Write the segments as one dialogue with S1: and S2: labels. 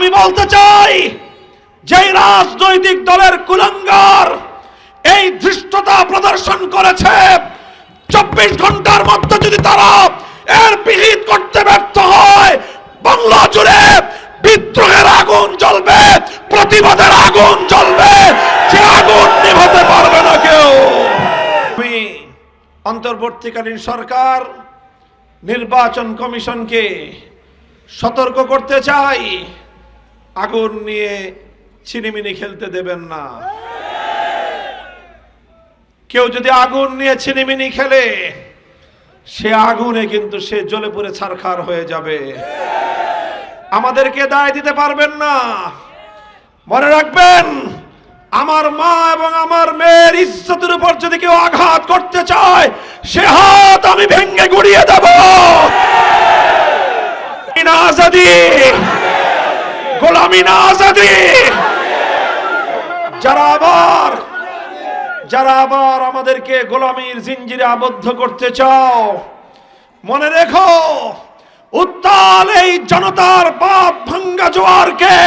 S1: আমি বলতে চাই, যেই রাজনৈতিক দলের কুলঙ্গার এই ধৃষ্টতা প্রদর্শন করেছে, চব্বিশ ঘণ্টার মধ্যে যদি তারা এর বিহিত করতে ব্যর্থ হয়, বাংলা জুড়ে বিদ্রোহের আগুন জ্বলবে, প্রতিবাদের আগুন জ্বলবে, যে আগুন নিভাতে পারবে না কেউ। অন্তর্বর্তীকালীন সরকার, নির্বাচন কমিশনকে সতর্ক করতে চাই। আগুন নিয়ে ছিনিমিনি খেলতে দেবেন না। কেউ যদি আগুন নিয়ে ছিনিমিনি খেলে, সে আগুনে কিন্তু সে জ্বলে পুড়ে ছারখার হয়ে যাবে। আমাদেরকে দায় দিতে পারবেন না। মনে রাখবেন, আমার মা এবং আমার মেয়ের ইজ্জতের উপর যদি কেউ আঘাত করতে চায়, সে হাত আমি ভেঙ্গে গুড়িয়ে দেব। আজাদি। গোলামি না আজাদি। যারা আবার যারা আবার আমাদেরকে গোলামীর জিঞ্জিরে আবদ্ধ করতে চাও, মনে রেখো, উত্তাল এই জনতার পাপ ভাঙ্গা জোয়ারকে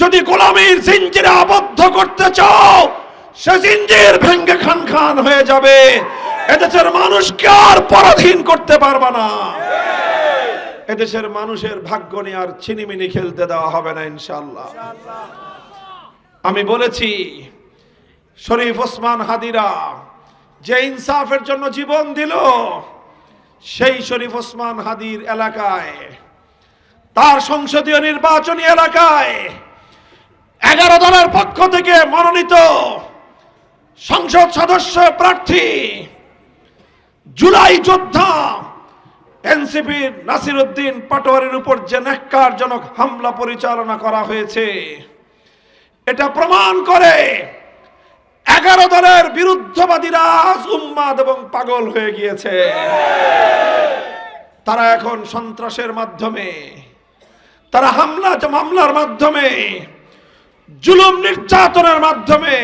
S1: যদি গোলামীর জিঞ্জিরে আবদ্ধ করতে চাও, সে জিঞ্জির ভেঙ্গে খান খান হয়ে যাবে। এদেশের মানুষকে আর পরাধীন করতে পারবে না। এদেশের মানুষের ভাগ্য নিয়ে আর ছিনিমিনি খেলতে দেওয়া হবে না ইনশাল্লাহ আমি বলেছি, শরীফ ওসমান হাদিরা যে ইনসাফের জন্য জীবন দিল, সেই শরীফ ওসমান হাদির এলাকায়, তার সংসদীয় নির্বাচনী এলাকায় এগারো দলের পক্ষ থেকে মনোনীত সংসদ সদস্য প্রার্থী জুলাই যোদ্ধা এনসিপির নাসির উদ্দিন পাটোয়ারির উপর যে ন্যাক্কারজনক হামলা পরিচালনা করা হয়েছে, এটা প্রমাণ করে এগারো দলের বিরুদ্ধবাদীরা আজ উন্মাদ এবং পাগল হয়ে গিয়েছে। তারা এখন সন্ত্রাসের মাধ্যমে, তারা হামলা, মামলার মাধ্যমে, জুলুম নির্যাতনের মাধ্যমে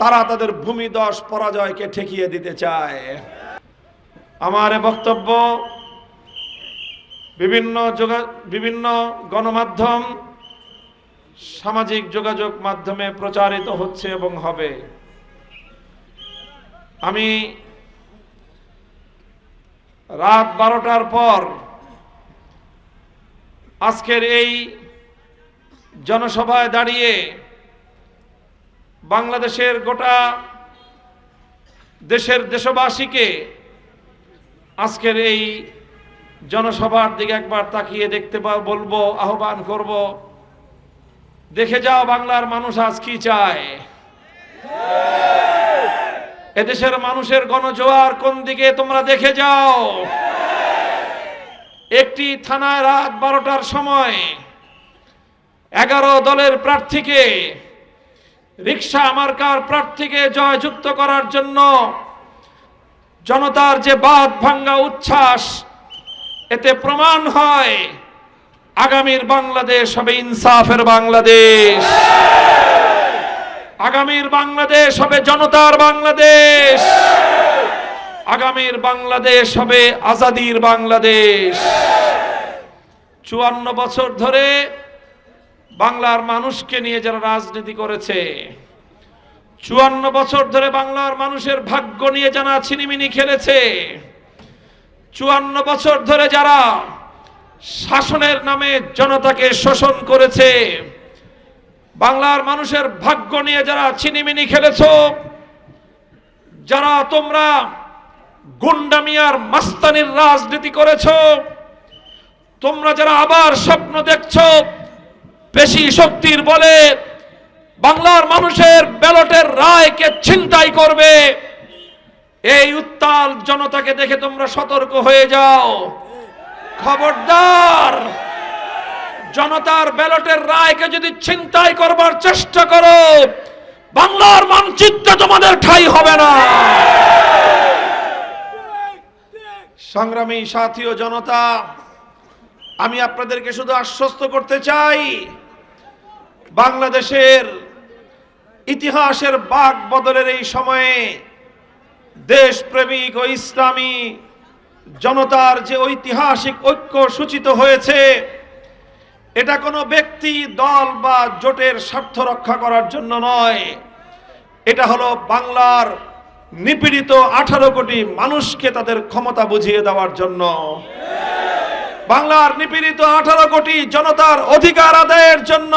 S1: তারা তাদের ভূমিদশ পরাজয়কে ঠেকিয়ে দিতে চায়। আমার বক্তব্য, বিভিন্ন যোগা, বিভিন্ন গণমাধ্যম সামাজিক যোগাযোগ মাধ্যমে প্রচারিত হচ্ছে এবং হবে। আমি রাত বারোটার পর আজকের এই জনসভায় দাঁড়িয়ে বাংলাদেশের গোটা দেশের দেশবাসীকে আজকের এই জনসভার দিকে একবার তাকিয়ে দেখতে বলব, আহ্বান করব, দেখে যাও বাংলার মানুষ আজ কি চায়। এদেশের মানুষের গণজোয়ার কোন দিকে তোমরা দেখে যাও। একটি থানায় রাত বারোটার সময় এগারো দলের প্রার্থীকে রিক্সা মার্কার প্রার্থীকে জয়যুক্ত করার জন্য জনতার যে বাদ ভাঙ্গা উচ্ছ্বাস, এতে প্রমাণ হয় আগামীর বাংলাদেশ হবে ইনসাফের বাংলাদেশ। আগামীর বাংলাদেশ হবে জনতার বাংলাদেশ। আগামীর বাংলাদেশ হবে আজাদির বাংলাদেশ। চুয়ান্ন বছর ধরে বাংলার মানুষকে নিয়ে যারা রাজনীতি করেছে চুয়ান্ন বছর ধরে বাংলার মানুষের ভাগ্য নিয়ে যারা ছিনিমিনি খেলেছে, চুয়ান্ন বছর ধরে যারা শাসনের নামে জনতাকে শোষণ করেছে, বাংলার মানুষের ভাগ্য নিয়ে যারা ছিনিমিনি খেলেছ, যারা তোমরা গুন্ডামিয়ার মাস্তানির রাজনীতি করেছ, তোমরা যারা আবার স্বপ্ন দেখছ, পেশি শক্তির বলে বাংলার মানুষের ব্যালটের রায়কে ছিনতাই করবে। এই উত্তাল জনতাকে দেখে তোমরা সতর্ক হয়ে যাও। খবরদার, জনতার ব্যালটের রায়কে যদি ছিনতাই করবার চেষ্টা করো, বাংলার মানচিত্রে তোমাদের ঠাই হবে না। সংগ্রামী সাথী ও জনতা, আমি আপনাদেরকে শুধু আশ্বস্ত করতে চাই, বাংলাদেশের ইতিহাসের বাক বদলের এই সময়ে দেশপ্রেমিক ও ইসলামী জনতার যে ঐতিহাসিক ঐক্য সূচিত হয়েছে, এটা কোনো ব্যক্তি, দল বা জোটের স্বার্থ রক্ষা করার জন্য নয়। এটা হলো বাংলার নিপীড়িত আঠারো কোটি মানুষকে তাদের ক্ষমতা বুঝিয়ে দেওয়ার জন্য। বাংলার নিপীড়িত আঠারো কোটি জনতার অধিকার আদায়ের জন্য।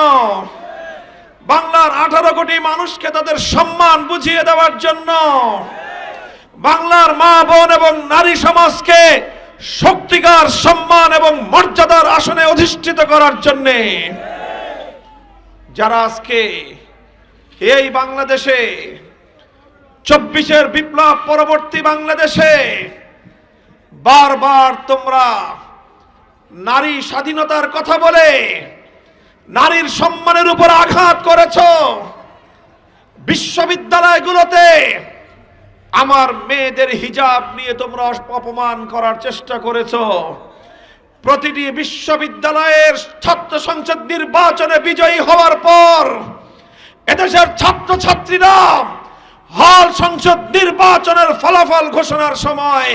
S1: বাংলার আঠারো কোটি মানুষকে তাদের সম্মান বুঝিয়ে দেওয়ার জন্য বাংলার মা বোন এবং নারী সমাজকে শক্তিকার সম্মান এবং মর্যাদার আসনে অধিষ্ঠিত করার জন্য যারা আজকে এই বাংলাদেশে চব্বিশের বিপ্লব পরবর্তী বাংলাদেশে বারবার তোমরা নারী স্বাধীনতার কথা বলে নারীর সম্মানের উপর আঘাত করেছ। বিশ্ববিদ্যালয়গুলোতে আমার মেয়েদের হিজাব নিয়ে তোমরা অপমান করার চেষ্টা করেছ। প্রতিটি বিশ্ববিদ্যালয়ের ছাত্র সংসদ নির্বাচনে বিজয়ী হওয়ার পর এদেশের ছাত্রছাত্রীরা হল সংসদ নির্বাচনের ফলাফল ঘোষণার সময়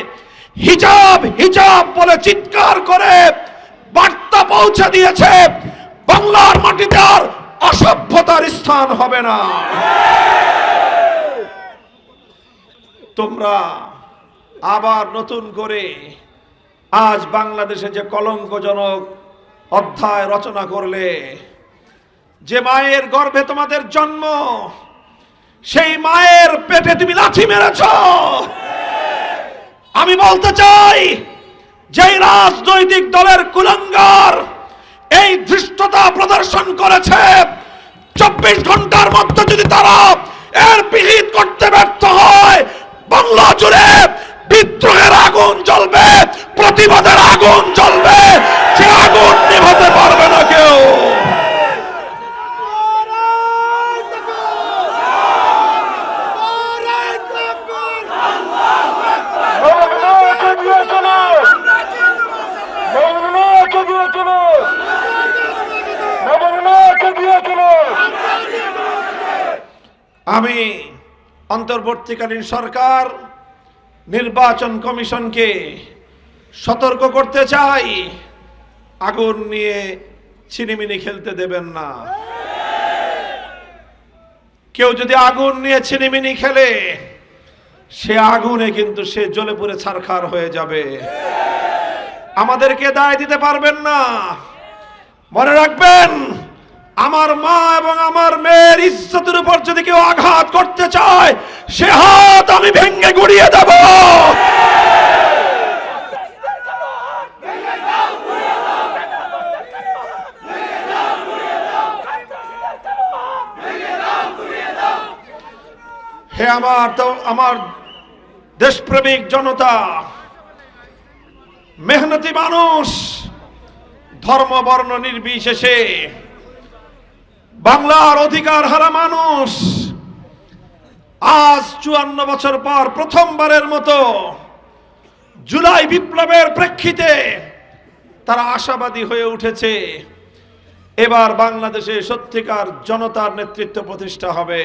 S1: হিজাব হিজাব বলে চিৎকার করে বার্তা পৌঁছে দিয়েছে। বাংলার মাটিতে আর অসভ্যতার স্থান হবে না। তোমরা আবার নতুন করে আজ বাংলাদেশে যে কলঙ্কজনক অধ্যায় রচনা করলে, যে মায়ের গর্ভে তোমাদের জন্ম, সেই মায়ের পেটে তুমি লাথি মেরেছ। আমি বলতে চাই, যেই রাজনৈতিক দলের কুলঙ্গার এই ধৃষ্টতা প্রদর্শন করেছে। চব্বিশ ঘণ্টার মধ্যে যদি তারা এর বিহিত করতে ব্যর্থ হয়, বাংলা জুড়ে বিদ্রোহের আগুন জ্বলবে, প্রতিবাদের আগুন জ্বলবে, সে আগুন নিভাতে পারবে না কেউ।
S2: মৌলানাকে দিয়ে
S1: আমি অন্তর্বর্তীকালীন সরকার, নির্বাচন কমিশনকে সতর্ক করতে চাই। আগুন নিয়ে ছিনিমিনি খেলতে দেবেন না। কেউ যদি আগুন নিয়ে ছিনিমিনি খেলে, সে আগুনে কিন্তু সে জ্বলে পুড়ে ছারখার হয়ে যাবে। আমাদেরকে দায় দিতে পারবেন না। মনে রাখবেন আমার মা এবং আমার মেয়ের ইজ্জতের উপর যদি কেউ আঘাত করতে চায়, সে হাত আমি ভেঙ্গে গুড়িয়ে দেব। হে আমার আমার দেশপ্রেমিক জনতা, মেহনতি মানুষ, ধর্ম, বর্ণ, নির্বিশেষে বাংলার অধিকার হারা মানুষ। আজ চুয়ান্ন বছর পর প্রথমবারের মতো জুলাই বিপ্লবের প্রেক্ষিতে তারা আশাবাদী হয়ে উঠেছে। এবার বাংলাদেশে সত্যিকার জনতার নেতৃত্ব প্রতিষ্ঠা হবে।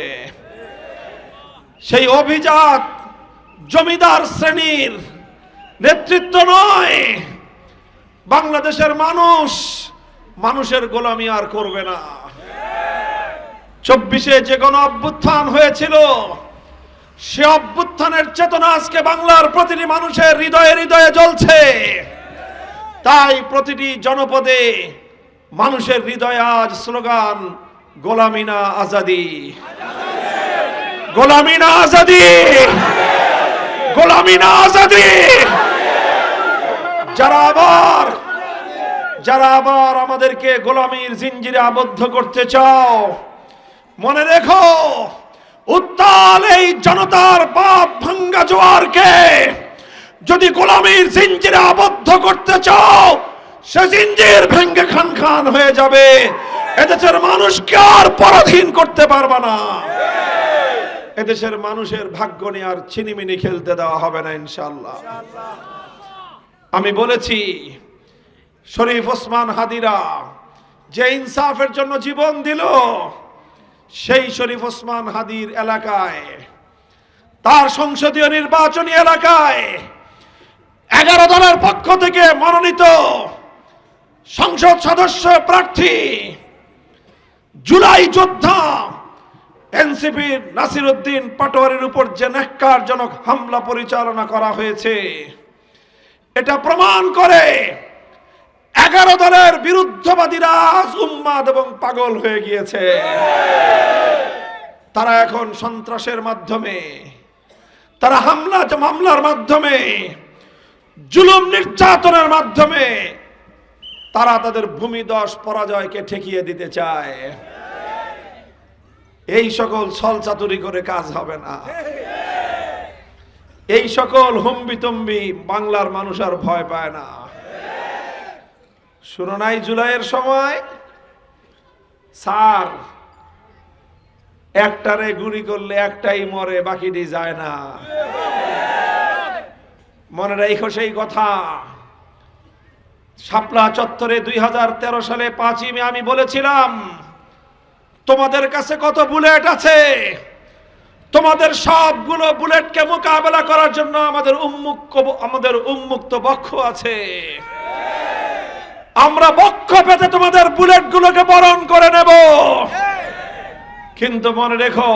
S1: সেই অভিজাত জমিদার শ্রেণির নেতৃত্ব নয়। বাংলাদেশের মানুষ মানুষের গোলামি আর করবে না। চব্বিশে যে কোনো অভ্যুত্থান হয়েছিল, সে অভ্যুত্থানের চেতনা আজকে বাংলার প্রতিটি মানুষের হৃদয়ে হৃদয়ে জ্বলছে। তাই প্রতিটি জনপদে মানুষের হৃদয়ে আজ স্লোগান গোলামিনা আজাদি। গোলামিনা আজাদি। গোলামিনা আজাদি। যারা আবার যারা আবার আমাদেরকে গোলামির জিঞ্জিরে আবদ্ধ করতে চাও মনে রেখো, উত্তাল এই জনতার পাপ ভাঙ্গা জোয়ারকে যদি গোলামীর জিঞ্জিরে আবদ্ধ করতে চাও, সে জিঞ্জির ভেঙ্গে খান খান হয়ে যাবে। এদেশের মানুষকে আর পরাধীন করতে পারবে না? এদেশের মানুষের ভাগ্য নিয়ে আর ছিনিমিনি খেলতে দেওয়া হবে না ইনশাল্লাহ আমি বলেছি, শরীফ ওসমান হাদিরা যে ইনসাফের জন্য জীবন দিল সেই শরীফ ওসমান হাদির এলাকায়, তার সংসদীয় নির্বাচনী এলাকায় এগারো দলের পক্ষ থেকে মনোনীত সংসদ সদস্য প্রার্থী জুলাই যোদ্ধা এনসিপির নাসির উদ্দিন পাটোয়ারির উপর যে ন্যাক্কারজনক হামলা পরিচালনা করা হয়েছে, এটা প্রমাণ করে এগারো দলের বিরুদ্ধবাদীরা আজ উন্মাদ এবং পাগল হয়ে গিয়েছে। তারা এখন সন্ত্রাসের মাধ্যমে, তারা হামলা, মামলার মাধ্যমে, জুলুম নির্যাতনের মাধ্যমে তারা তাদের ভূমিদশ পরাজয়কে ঠেকিয়ে দিতে চায়। এই সকল ছলচাতুরি করে কাজ হবে না। এই সকল হম্বিতম্বি বাংলার মানুষ আর ভয় পায় না। শুনো নাই জুলাইয়ের সময়? স্যার, একটারে গুলি করলে একটাই মরে, বাকিটি যায় না। মনে রেখো সেই কথা। শাপলা চত্বরে দুই হাজার তেরো সালে পাঁচই মে আমি বলেছিলাম, তোমাদের কাছে কত বুলেট আছে? তোমাদের সবগুলো বুলেটকে মোকাবেলা করার জন্য আমাদের উন্মুক্ত আমাদের উন্মুক্ত বক্ষ আছে। আমরা বক্ষ পেতে তোমাদের বুলেটগুলোকে বরণ করে নেব। কিন্তু মনে রেখো,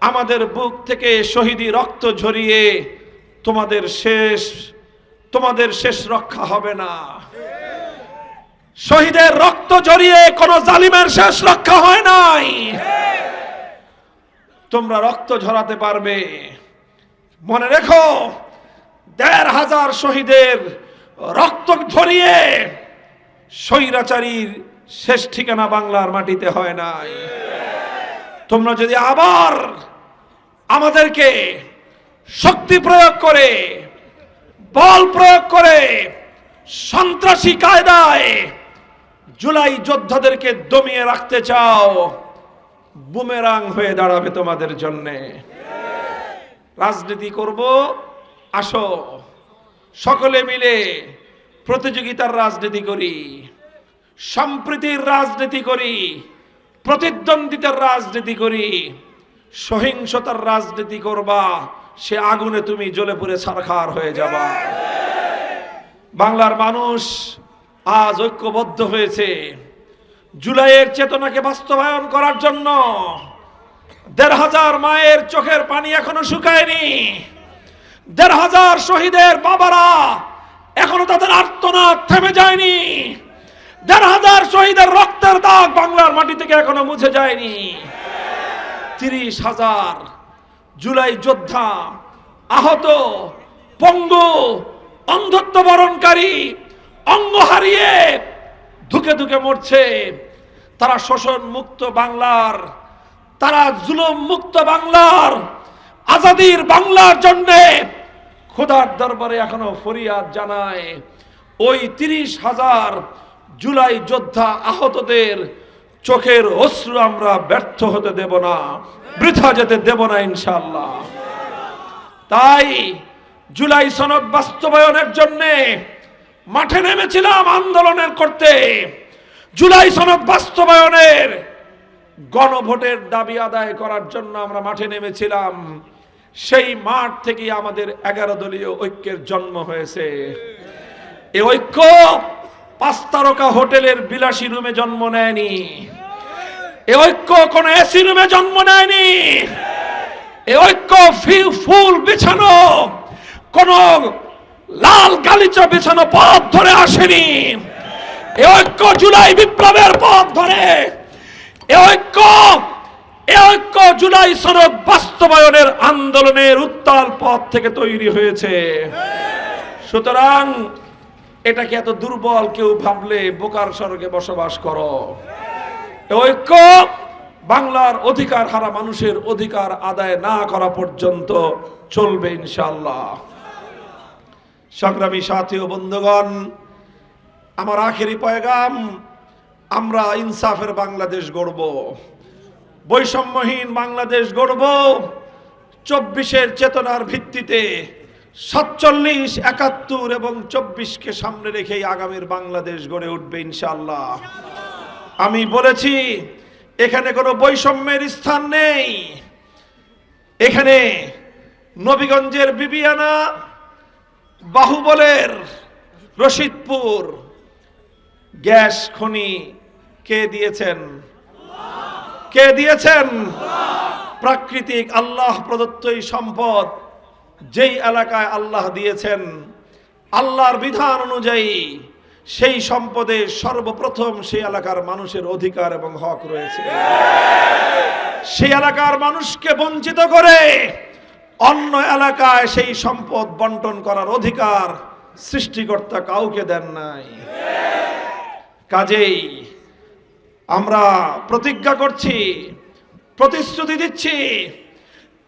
S1: আমাদের বুক থেকে শহীদি রক্ত ঝরিয়ে তোমাদের শেষ তোমাদের শেষ রক্ষা হবে না। শহীদের রক্ত জড়িয়ে কোন জালিমের শেষ রক্ষা হয় নাই। তোমরা রক্ত ঝরাতে পারবে। মনে রেখো, দেড় হাজার শহীদের রক্ত ঝরিয়ে স্বৈরাচারীর শেষ ঠিকানা বাংলার মাটিতে হয় নাই। তোমরা যদি আবার আমাদেরকে শক্তি প্রয়োগ করে, বল প্রয়োগ করে সন্ত্রাসী কায়দায় জুলাই যোদ্ধাদেরকে দমিয়ে রাখতে চাও, বুমেরাং হয়ে দাঁড়াবে তোমাদের জন্যে। রাজনীতি করব, আসো, সকলে মিলে প্রতিযোগিতার রাজনীতি করি, সম্প্রীতির রাজনীতি করি, প্রতিদ্বন্দ্বিতার রাজনীতি করি, সহিংসতার রাজনীতি করবা, সে আগুনে তুমি জ্বলে পুড়ে ছারখার হয়ে যাবা। বাংলার মানুষ আজ ঐক্যবদ্ধ হয়েছে। জুলাইয়ের চেতনাকে বাস্তবায়ন করার জন্য দেড় হাজার মায়ের চোখের পানি এখনও শুকায়নি। দেড় হাজার শহীদের বাবারা এখনও তাদের আর্তনাদ থেমে যায়নি। দেড় হাজার শহীদের রক্তের দাগ বাংলার মাটি থেকে এখনও মুছে যায়নি। তিরিশ হাজার জুলাই যোদ্ধা, আহত, পঙ্গু, অন্ধত্ব বরণকারী, অঙ্গ হারিয়ে ধুকে ধুকে মরছে। তারা শোষণ মুক্ত বাংলার, তারা জুলুম মুক্ত বাংলার, আজাদির বাংলার জন্যে খোদার দরবারে এখনও ফরিয়াদ জানায়। ওই তিরিশ হাজার জুলাই যোদ্ধা আহতদের চোখের অশ্রু আমরা ব্যর্থ হতে দেব না, বৃথা যেতে দেব না ইনশাল্লাহ তাই জুলাই সনদ বাস্তবায়নের জন্যে মাঠে নেমেছিলাম আন্দোলনের করতে। জুলাই সনদ বাস্তবায়নের গণভোটের দাবি আদায় করার জন্য আমরা মাঠে নেমেছিলাম। সেই মাঠ থেকে আমাদের এগারো দলীয় ঐক্যের জন্ম হয়েছে। এ ঐক্য পাঁচ তারকা হোটেলের বিলাসী রুমে জন্ম নেয়নি। এ ঐক্য কোন এসি রুমে জন্ম নেয়নি। এ ঐক্য ফুল বিছানো, কোন লাল গালিচা বিছানো পথ ধরে আসেনি। এ ঐক্য জুলাই বিপ্লবের পথ ধরে। এ ঐক্য ঐক্য জুলাই সনদ বাস্তবায়নের আন্দোলনের উত্তাল পথ থেকে তৈরি হয়েছে। সুতরাং এটাকে এত দুর্বল কেউ ভাবলে বোকার স্বর্গে বসবাস করো। ঐক্য বাংলার অধিকার হারা মানুষের অধিকার আদায় না করা পর্যন্ত চলবে ইনশাল্লাহ সংগ্রামী সাথী ও বন্ধুগণ, আমার আখেরি পয়গাম, আমরা ইনসাফের বাংলাদেশ গড়ব। বৈষম্যহীন বাংলাদেশ গড়ব। চব্বিশের চেতনার ভিত্তিতে সাতচল্লিশ, একাত্তর এবং চব্বিশকে সামনে রেখেই আগামীর বাংলাদেশ গড়ে উঠবে ইনশাল্লাহ আমি বলেছি, এখানে কোনো বৈষম্যের স্থান নেই। এখানে নবীগঞ্জের বিবিয়ানা, বাহুবলের রশিদপুর, গ্যাস খনি কে দিয়েছেন? কে দিয়েছেন? প্রাকৃতিক আল্লাহ প্রদত্ত এই সম্পদ যেই এলাকায় আল্লাহ দিয়েছেন। আল্লাহর বিধান অনুযায়ী সেই সম্পদে সর্বপ্রথম সেই এলাকার মানুষের অধিকার এবং হক রয়েছে। সেই এলাকার মানুষকে বঞ্চিত করে অন্য এলাকায় সেই সম্পদ বন্টন করার অধিকার সৃষ্টিকর্তা কাউকে দেন নাই। কাজেই আমরা প্রতিজ্ঞা করছি, প্রতিশ্রুতি দিচ্ছি,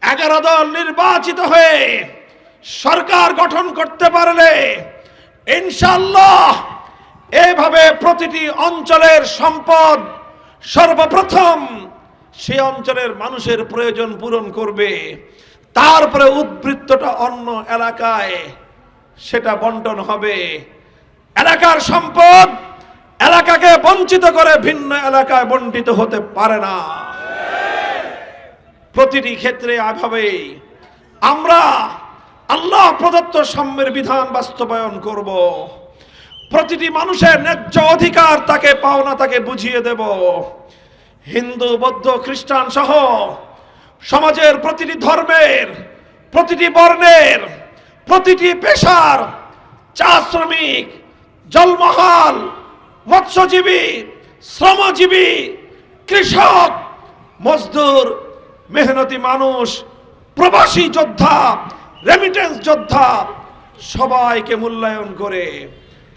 S1: এগারো দল নির্বাচিত হয়ে সরকার গঠন করতে পারলে ইনশাল্লাহ এভাবে প্রতিটি অঞ্চলের সম্পদ সর্বপ্রথম সে অঞ্চলের মানুষের প্রয়োজন পূরণ করবে। তারপরে উদ্বৃত্তটা অন্য এলাকায় সেটা বন্টন হবে। এলাকার সম্পদ এলাকাকে বঞ্চিত করে ভিন্ন এলাকায় বন্টিত হতে পারে না। প্রতিটি ক্ষেত্রে এভাবে আমরা আল্লাহ প্রদত্ত সাম্যের বিধান বাস্তবায়ন করব। প্রতিটি মানুষের ন্যায্য অধিকার তাকে পাওনা তাকে বুঝিয়ে দেব। হিন্দু, বৌদ্ধ, খ্রিস্টান সহ সমাজের প্রতিটি ধর্মের, প্রতিটি বর্ণের, প্রতিটি পেশার, চা শ্রমিক, জলমহাল মৎস্যজীবী, শ্রমজীবী, কৃষক, মজদুর, মেহনতি মানুষ, প্রবাসী যোদ্ধা রেমিটেন্স যোদ্ধা, সবাইকে মূল্যায়ন করে,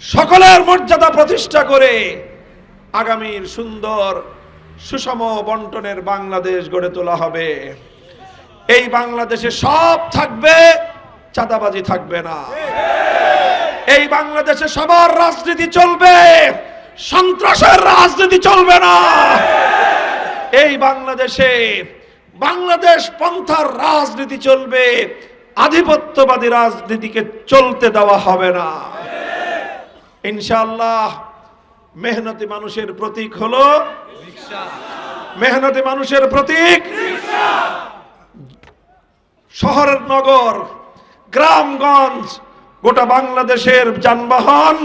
S1: সকলের মর্যাদা প্রতিষ্ঠা করে আগামীর সুন্দর, সুষম বন্টনের বাংলাদেশ গড়ে তোলা হবে। এই বাংলাদেশে সব থাকবে, চাঁদাবাজি থাকবে না। এই বাংলাদেশে সবার রাজনীতি চলবে। সন্ত্রাসের রাজনীতি চলবে না। এই বাংলাদেশে বাংলাদেশ পন্থার রাজনীতি চলবে, আধিপত্যবাদী রাজনীতিকে চলতে দেওয়া হবে না। ইনশাল্লাহ মেহনতি মানুষের প্রতীক হলো মেহনতি মানুষের প্রতীক শহরের নগর, গ্রামগঞ্জ, গোটা বাংলাদেশের যানবাহন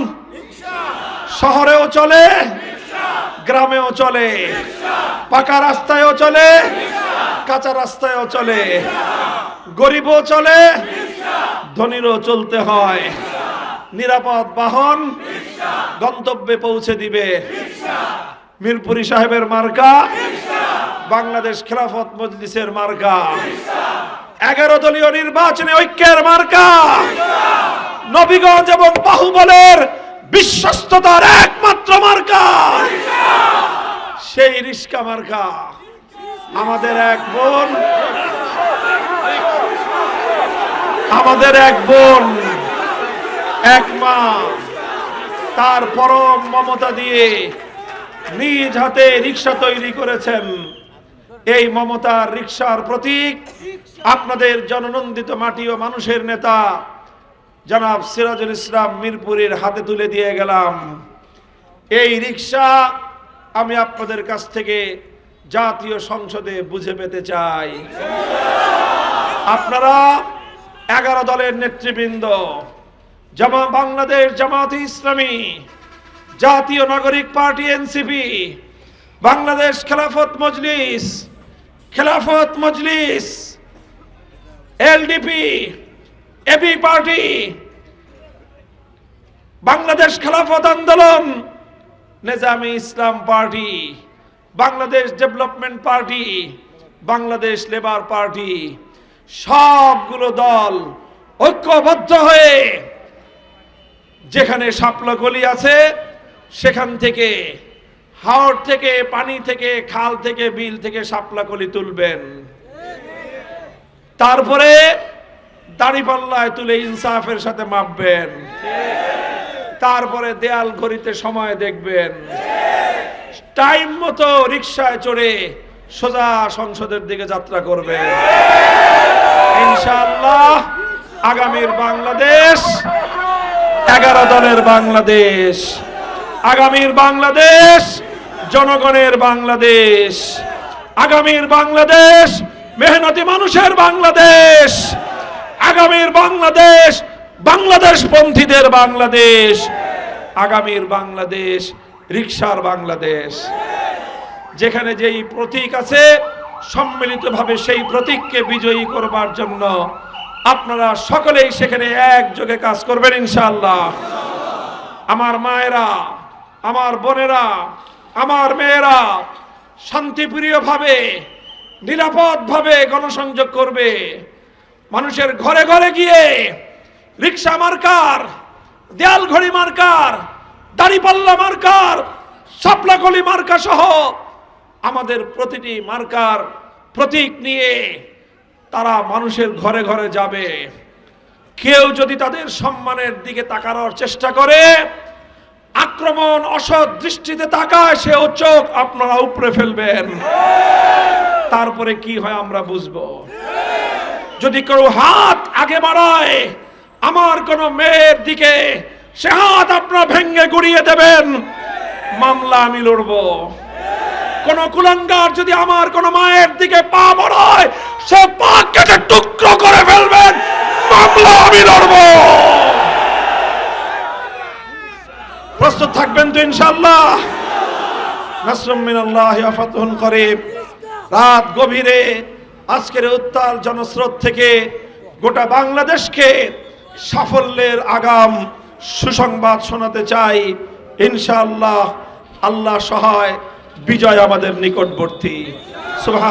S1: শহরেও চলে, গ্রামেও চলে, পাকা রাস্তায়ও চলে, কাঁচা রাস্তায়ও চলে। গরিবও চলে, ধনীরও চলতে হয়। নিরাপদ বাহন গন্তব্যে পৌঁছে দিবে। মিরপুরি সাহেবের মার্কা, বাংলাদেশ খেলাফত মজলিসের মার্কা। এগারো দলীয় নির্বাচনে ঐক্যের মার্কা। নবীগঞ্জ এবং বাহুবলের বিশ্বস্ততার একমাত্র মার্কা। সেই রিস্কা মার্কা। আমাদের এক বোন। আমাদের এক বোন। এক মা। তার পরম মমতা দিয়ে নিজ হাতে রিক্সা তৈরি করেছেন। এই মমতার রিক্সার প্রতীক আপনাদের জননন্দিত মাটি ও মানুষের নেতা জনাব সিরাজুল ইসলাম মিরপুরের হাতে তুলে দিয়ে গেলাম। এই রিক্সা আমি আপনাদের কাছ থেকে জাতীয় সংসদে বুঝে পেতে চাই। আপনারা এগারো দলের নেতৃবৃন্দ, জামা বাংলাদেশ জামাত ইসলামী, জাতীয় নাগরিক party NCP, Bangladesh Khelafat Majlis Khelafat Majlis, LDP AB party, Bangladesh Khelafat Andolan, Nezami Islam party, Bangladesh development party, Bangladesh labour party, সবগুলো দল ঐক্যবদ্ধ হয়ে যেখানে শাপলা গলি আছে, সেখান থেকে হাওড় থেকে, পানি থেকে, খাল থেকে, বিল থেকে শাপলা কলি তুলবেন। তারপরে দাড়িপাল্লায় তুলে ইনসাফের সাথে মাপবেন। তারপরে দেয়াল ঘড়িতে সময় দেখবেন। টাইম মতো রিক্সায় চড়ে সোজা সংসদের দিকে যাত্রা করবে ইনশাআল্লাহ আগামীর বাংলাদেশ, এগারো দলের বাংলাদেশ, আগামীর বাংলাদেশ, জনগণের বাংলাদেশ, আগামীর বাংলাদেশ, মেহনতি মানুষের বাংলাদেশ। আগামীর বাংলাদেশ বাংলাদেশ পন্থীদের বাংলাদেশ, আগামীর বাংলাদেশ রিক্সার বাংলাদেশ। যেখানে যেই প্রতীক আছে, সম্মিলিতভাবে সেই প্রতীককে বিজয়ী করবার জন্য আপনারা সকলেই সেখানে একযোগে কাজ করবেন ইনশাআল্লাহ। আমার মায়েরা, আমার বোনেরা, আমার মেয়েরা শান্তিপ্রিয়ভাবে, নিরাপদভাবে গণসংযোগ করবে। মানুষের ঘরে ঘরে গিয়ে রিক্সা মার্কার, দেয়াল ঘড়ি মার্কার দাড়িপাল্লা মার্কার শাপলাকলি মার্কা সহ আমাদের প্রতিটি মার্কার প্রতীক নিয়ে তারা মানুষের ঘরে ঘরে যাবে। কেউ যদি তাদের সম্মানের দিকে তাকানোর চেষ্টা করে, আক্রমণ অসৎ দৃষ্টিতে তাকায়, সেও চোখ আপনারা উপরে ফেলবেন। তারপরে কি হয় আমরা বুঝব? যদি কেউ হাত আগে বাড়ায়, আমার কোন মেয়ের দিকে সে হাত আপনারা ভেঙ্গে গুড়িয়ে দেবেন, মামলা আমি লড়বো। কোন কুলাঙ্গার যদি আমার কোন মায়ের দিকে পা বাড়ায়, সে পা কেটে টুকরো করে ফেলবেন, মামলা আমি লড়বো। প্রস্তুত থাকবেন তো ইনশাল্লাহ নাসরুম মিনাল্লাহ ফাতহুন করিব রাত গভীরে আজকের উত্তাল জনস্রোত থেকে গোটা বাংলাদেশকে সাফল্যের আগাম সুসংবাদ শোনাতে চাই। ইনশাআল্লাহ, আল্লাহ সহায়, বিজয় আমাদের নিকটবর্তী।